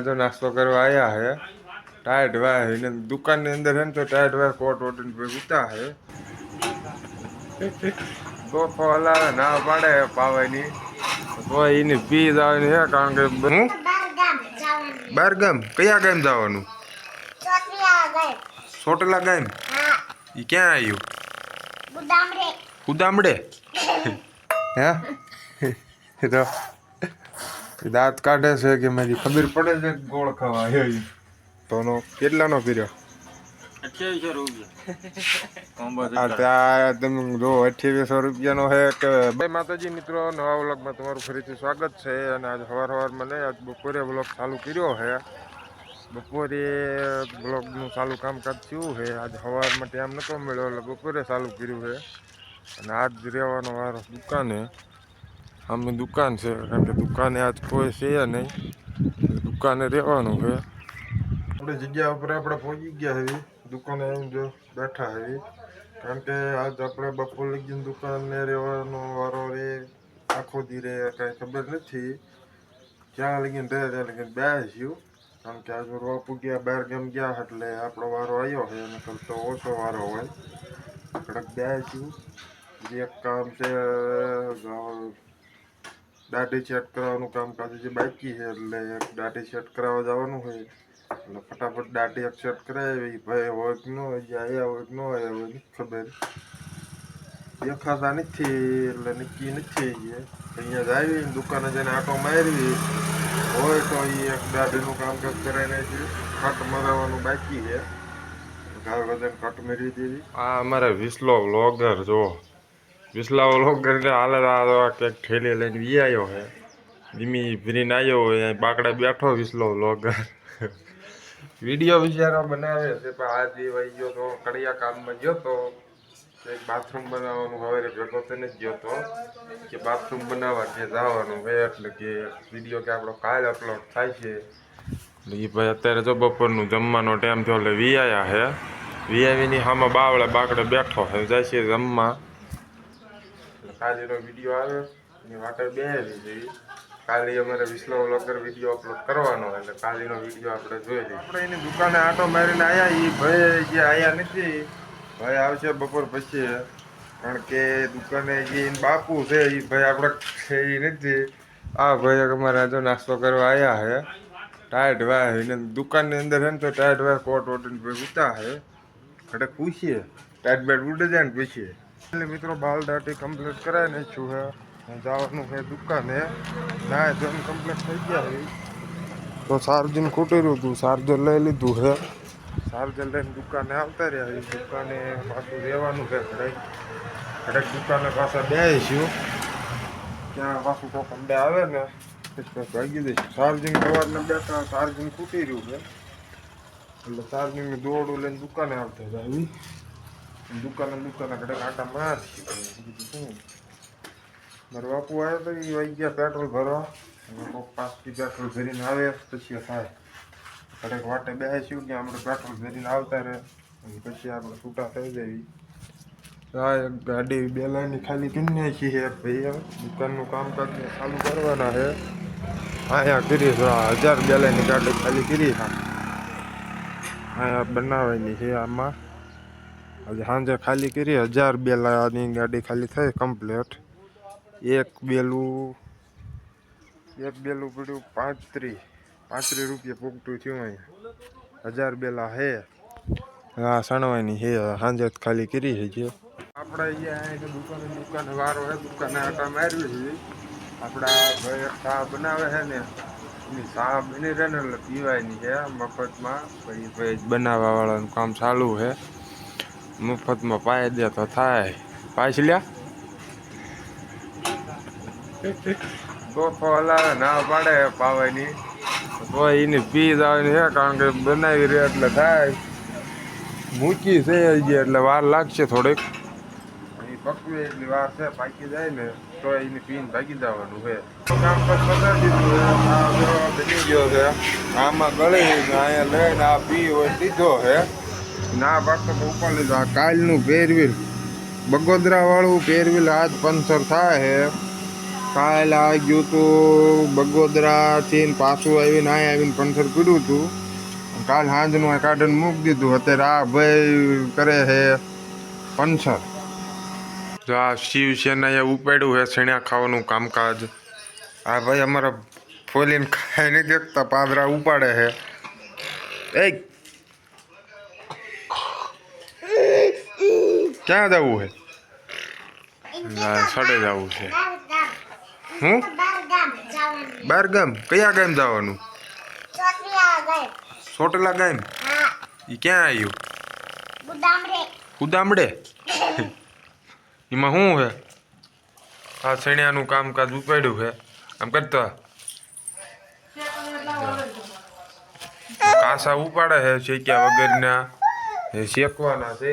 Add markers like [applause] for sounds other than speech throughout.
જો નાસ્તો કરવા આવ્યા હે. ટાયર્ડ વાય એને દુકાનની અંદર હે ને તો ટાયર્ડ વાય કોટ ઓટીને ઉતા હે. ગોખો હલાવે ના પાડે પાવાની તો એની પી જવાની હે કારણ કે હું બારગામ. બાર ગામ કયા ગામ. જવાનું ચોત્રીયા ગામ એ ક્યાં આવ્યું ઉદામડે ઉદામડે [laughs] હે? તો દાંત કાઢે છે કે મારી ખબર પડે છે? ગોળ ખાવા. એ તોનો તો નો કેટલાનો પીર્યો? અઠ્યાવીસો આ ત્યાં તમે જો અઠ્યાવીસો રૂપિયાનો છે કે ભાઈ માતાજી મિત્રો નવા વ્લોગમાં તમારું ફરીથી સ્વાગત છે અને આજ સવાર સવારમાં નહીં આજ બપોરે વ્લોગ ચાલુ કર્યો છે. બપોરે બ્લોગનું ચાલુ કામકાજ થયું છે. આજ સવારમાં ટાઈમ નહોતો મળ્યો એટલે બપોરે ચાલુ કર્યું છે. અને આજ રહેવાનો વારો દુકાને. અમે દુકાન છે, કારણ કે દુકાને આજ કોઈ છે નહીં. દુકાને રહેવાનું છે. આપણે જગ્યા ઉપર આપણે પહોંચી ગયા હવે દુકાને એમ જો બેઠા હવે કારણ કે આજ આપણે બપોર લગીને દુકાને રહેવાનો વારો રે, આખો દી રે, કાંઈ ખબર નથી. ક્યાં લગીને રહે ત્યાં લગીને બેસ્યું કારણ કે આજે રોપ ગયા બહાર ગામ ગયા એટલે આપણો વારો આવ્યો છે. અને કરતો ઓછો વારો હોય. કડક બેસ્યું એક કામ છે દાઢી સેટ કરાવવાનું કામકાજ જે બાકી છે, એટલે દાઢી સેટ કરાવવા જવાનું હોય એટલે ફટાફટ દાઢી એક સેટ કરાવી, ભાઈ હોય કે ન હોય આયા હોય કે ન હોય, નથી ખબર. દેખાતા નથી, એટલે નક્કી નથી અહીંયા જ આવી દુકાને જઈને આટો મારી હોય તો એ એક દાઢીનું કામકાજ કરાવી નાખી કટ મરાવવાનું બાકી છે. ઘર બધાને કટ મેળવી દેવી. આ અમારે વિસલો વ્લોગર, જો. વિસલા વ્લોગર ને હાલે આ કંઈક ઠેલી લઈને વી આવ્યો છે ધીમી ભરીને આવ્યો હોય બાકડે બેઠો વિસલો વ્લોગર વીડિયો બિચારો બનાવે છે, પણ આજ એ વહી ગયો તો કડિયા કામમાં ગયો તો એક બાથરૂમ બનાવવાનું હવે ભેગો થઈને જ ગયો તો, કે બાથરૂમ બનાવવા કે જવાનું હોય એટલે કે વીડિયો કે આપણો કાલ અપલોડ થાય છે. એટલે એ ભાઈ અત્યારે જો બપોરનું જમવાનો ટાઈમ થયો, એટલે વી આવ્યા છે વી આવીની સામે બાવળે બાકડે બેઠો છે જાય છે જમવા. કાલીનો વીડિયો આવે એની વાટે બે જઈ કાલે અમારે વિશ્લો વ્લોગર વીડિયો અપલોડ કરવાનો એટલે કાલીનો વીડિયો આપણે જોઈ લઈએ. આપણે એની દુકાને આટો મારીને આવ્યા એ ભાઈ જે આવ્યા નથી. ભાઈ આવશે બપોર પછી. કારણ કે દુકાને જે બાપુ છે એ ભાઈ આપણે છે એ નથી. આ ભાઈ અમારે આજે નાસ્તો કરવા આવ્યા છે ટાયર્ડ વાય એને દુકાનની અંદર ને તો ટાયર્ડ વાય કોટ વોટ ભાઈ ઉતા છે એટલે પૂછીએ. ટાયર્ડ બેટ ઉડે જાય ને પૂછીએ. એટલે મિત્રો બાલ દાટી કમ્પ્લીટ કરાવી નાખ્યું છે. જવાનું છે દુકાને. ના જોઈને કમ્પ્લીટ થઈ ગયા છે. તો સાર્જન ખૂટી રહ્યું હતું. ચાર્જર લઈ લીધું છે. ચાર્જર લઈને દુકાને આવતા રહ્યા એ દુકાને પાછું રહેવાનું છે ઘડેક ઘડેક દુકાને પાછા બે છું. ત્યાં પાછું કોક અંડે આવે ને ભાગી દઈશું ચાર્જિંગ સવારને બેઠા ચાર્જિંગ ખૂટી રહ્યું છે. એટલે ચાર્જિંગ દોડું લઈને દુકાને આવતા જાય દુકાને દુકાને ઘડે આટા બીજું શું મારો બાપુ આવ્યો તો એ વાઈ ગયા પેટ્રોલ ભરવા. કોક પાસથી પેટ્રોલ ભરીને આવે પછી થાય. કડેક વાટે બેસીશું કે આપણે પેટ્રોલ ભરીને આવતા રહે. અને પછી આપણે છૂટા થઈ જઈએ હા એક ગાડી બે લાઈન ખાલી કરી છીએ ભાઈ દુકાનનું કામકાજ ચાલુ કરવાના છે. અહીંયા કરી હજાર બે ગાડી ખાલી કરી હા અહીંયા બનાવવાની છે આમાં. આજે સાંજે ખાલી કરી, હજાર બેલાની ગાડી ખાલી થઈ કમ્પ્લેટ એક બેલું એક બેલું પડ્યું પાંત્રીસ પાંત્રીસ રૂપિયા પોગટું થયું અહીંયા. હજાર બેલા હે. હા સણવાની હે, સાંજે ખાલી કરી છે જે. આપણે અહીંયા અહીં દુકાને દુકાને, વારો હે, દુકાને આટા માર્યું છે. આપણા ભાઈ ચા બનાવે છે ને, એની ચા બની રહે ને એટલે પીવાયની છે મફતમાં. પછી ભાઈ બનાવવા વાળાનું કામ ચાલુ છે મફતમાં પાય દે તો થાય. પાછી લ્યા. તોફો હલાવે ના પાડે પાવાની. તો એની પી જવાની છે કારણ કે બનાવી રહે એટલે થાય. મૂકી છે એટલે વાર લાગશે થોડીક. એ પકવે એટલી વાર છે, પાકી જાય ને, તો એની પીને ભાગી જવાનું છે. કામ પર ગયો છે. આમાં ગળી અહીંયા લઈને આ પી હોય સીધો છે. ના પાડતો તો ઉપર લીધો આ કાલનું પેરવીલ બગોદરા વાળું પેરવીલ આજ પંચર થાય છે કાલ આ ગયું તું બગોદરાથી પાછું આવીને અહીં આવીને પંચર પીડ્યું હતું કાલ સાંજનું આ કાઢીને મૂકી દીધું. અત્યારે આ ભાઈ કરે છે પંચર. જો આ શિવસેનાએ ઉપાડ્યું છે શેણ્યા ખાવાનું કામકાજ. આ ભાઈ અમારા ફોલીને ખાઈ નહીં દેખતા પાદરા ઉપાડે છે એ ક્યાં જવું છે સાડે જવું છે. હું? બાર ગામ કયા ગામ જવાનું? સોટલા ગામ. એ ક્યાં આવ્યું ઉદામડે એમાં શું છે આ શેણિયાનું કામકાજ ઉપાડ્યું છે આમ કરતા? કાસા ઉપાડે છે શેક્યા વગરના. શેકવાના છે.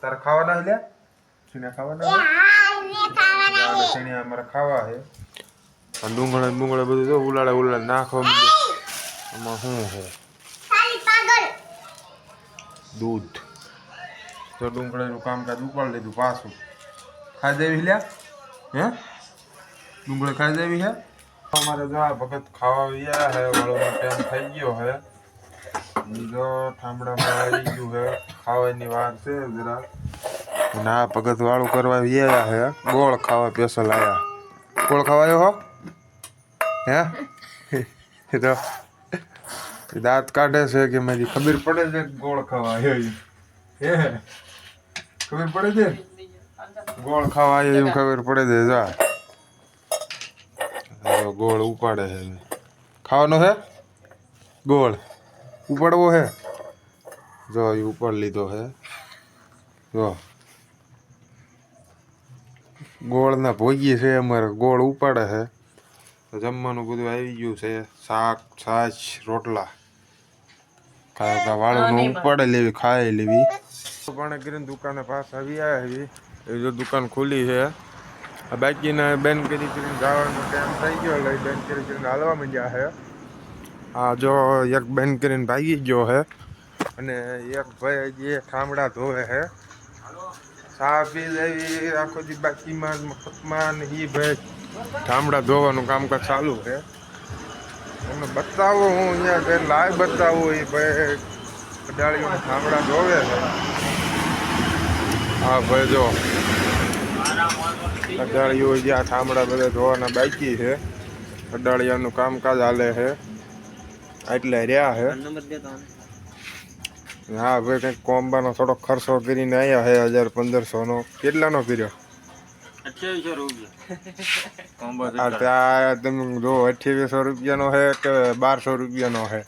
તારે ખાવાના છે લ્યા? છીને ખાવાના હા ને ખાવાના આ શેણિયા અમારે ખાવા હે ડુંગળા ને બધું જો ઉલાળે ઉલાળે નાખવા. એમાં શું છે? દૂધ. તો ડુંગળીનું કામકાજ ઉપાડી લીધું પાછું. ખાઈ દેવી લ્યા? હે? ડુંગળી ખાઈ દેવી હે? અમારે જો આ ભગત ખાવા ગયા હે વળવાનો ટાઈમ થઈ ગયો હે. બીજો ઠામડામાં આવી ગયું હે. ખાવાની વાત છે જરા. અને આ વાળું કરવા ગયા હે. ગોળ ખાવા સ્પેશલ આયા. ગોળ ખાવાયો હો? હે? [laughs] તો દાંત કાઢે છે કે મારી ખબર પડે છે ગોળ ખાવા આવ્યો હે? ખબર પડે છે? ગોળ ખાવા આવ્યો એમ ખબર પડે છે, જા ગોળ ઉપાડે છે. ખાવાનો છે ગોળ. ઉપાડવો છે જો એ ઉપાડ લીધો છે. જો. ગોળના ભોગી છે અમારે ગોળ ઉપાડે છે. તો જમવાનું બધું આવી ગયું છે. શાક છાશ રોટલા. ખાતા વાળું ઉપાડે લેવી ખાઈ લેવી. પણ કરીને દુકાને પાસ આવી આવી એ જો દુકાન ખુલી છે. આ બાકીના બેન કરી કરીને જવાનો ટાઈમ થઈ ગયો એટલે બેન કરી કરીને હાલવા માંડ્યા છે. આ જો એક બેન કરીને ભાગી ગયો છે. અને એક ભાઈ જે ઠામડા ધોવે છે. ચા લેવી આખો દી બાકીમાં ને એ ભાઈ ઠામડા ધોવાનું કામકાજ ચાલુ છે. તમને બતાવો હું અહીંયા જે લાઈવ બતાવું એ ભાઈ કડાળીઓને ઠામડા ધોવે છે. હા ભાઈ જો. કડાળીઓ જ્યાં ઠામડા બધા ધોવાના બાકી છે. કડાળિયાનું કામકાજ હાલે છે. એટલે રહ્યા છે. હા ભાઈ કંઈક કોમ્બાનો થોડો ખર્ચો કરીને આવ્યા હે હજાર પંદરસોનો. કેટલાનો કર્યો? અઠ્યાવીસો રૂપિયા. કોમ્બો આ ત્યાં તમે જો અઠ્યાવીસો રૂપિયાનો છે કે બારસો રૂપિયાનો છે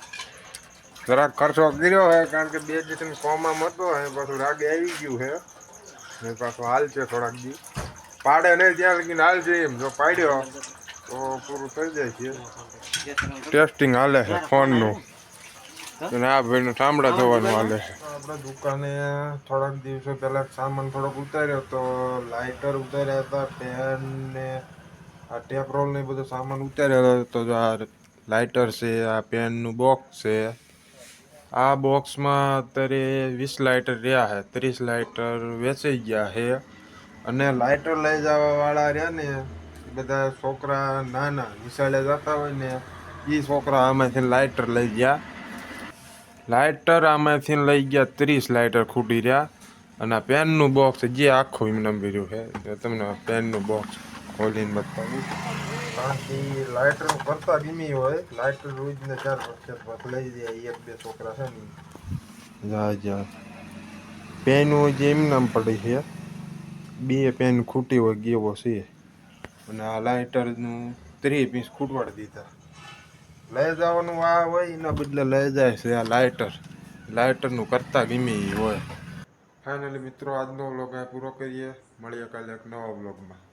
જરાક ખર્ચો કર્યો હે કારણ કે બે દિવસની કોમામ હતો હે પાછું રાગે આવી ગયું છે ને પાછું હાલ છે થોડાક દી. પાડે નહીં ત્યાં લગીને હાલ છે એમ. જો પાડ્યો તો પૂરું થઈ જાય છે. ટેસ્ટિંગ હાલે છે ફોનનું. અને આ ભાઈનું ચામડા ધોવાનું હાલે છે. આપણે દુકાને થોડાક દિવસો પહેલા સામાન થોડોક ઉતાર્યો તો લાઇટર ઉતાર્યા હતા પેન ને આ ટેપ રોલ ને બધો સામાન ઉતાર્યો હતો. તો જો આ લાઇટર છે આ પેનનું બોક્સ છે. આ બોક્સમાં અત્યારે વીસ લાઇટર રહ્યા છે ત્રીસ લાઇટર વેચાઈ ગયા છે. અને લાઇટર લઈ જવા વાળા રહ્યા ને બધા છોકરા નાના નિશાળે જતા હોય ને એ છોકરા આમાંથી લાઇટર લઈ ગયા. લાઇટર આમાંથી લઈ ગયા ત્રીસ લાઇટર ખૂટી રહ્યા. અને આ પેનનું બોક્સ જે આખું એમને બીજું છે. તમને પેનનું બોક્સ ખોલીને બતાવું. કારણ કે લાઇટર કરતા ગમી હોય. લાઇટર રોજને ચાર વખત લઈ જાય એક બે છોકરા છે ને. જા જા. પેનું જે એમને નામ પડી છે. બે પેન ખૂટી હોય ગયો છે. અને આ લાઇટરનું ત્રીસ પીસ ખૂટવાડી દીધા. લઈ જવાનું આ હોય, એના બદલે લઈ જાય છે આ લાઇટર લાઇટરનું કરતા ગમી હોય. ફાઇનલી મિત્રો, આજનો વ્લોગ આ પૂરો કરીએ. મળીએ કાલે એક નવા વ્લોગમાં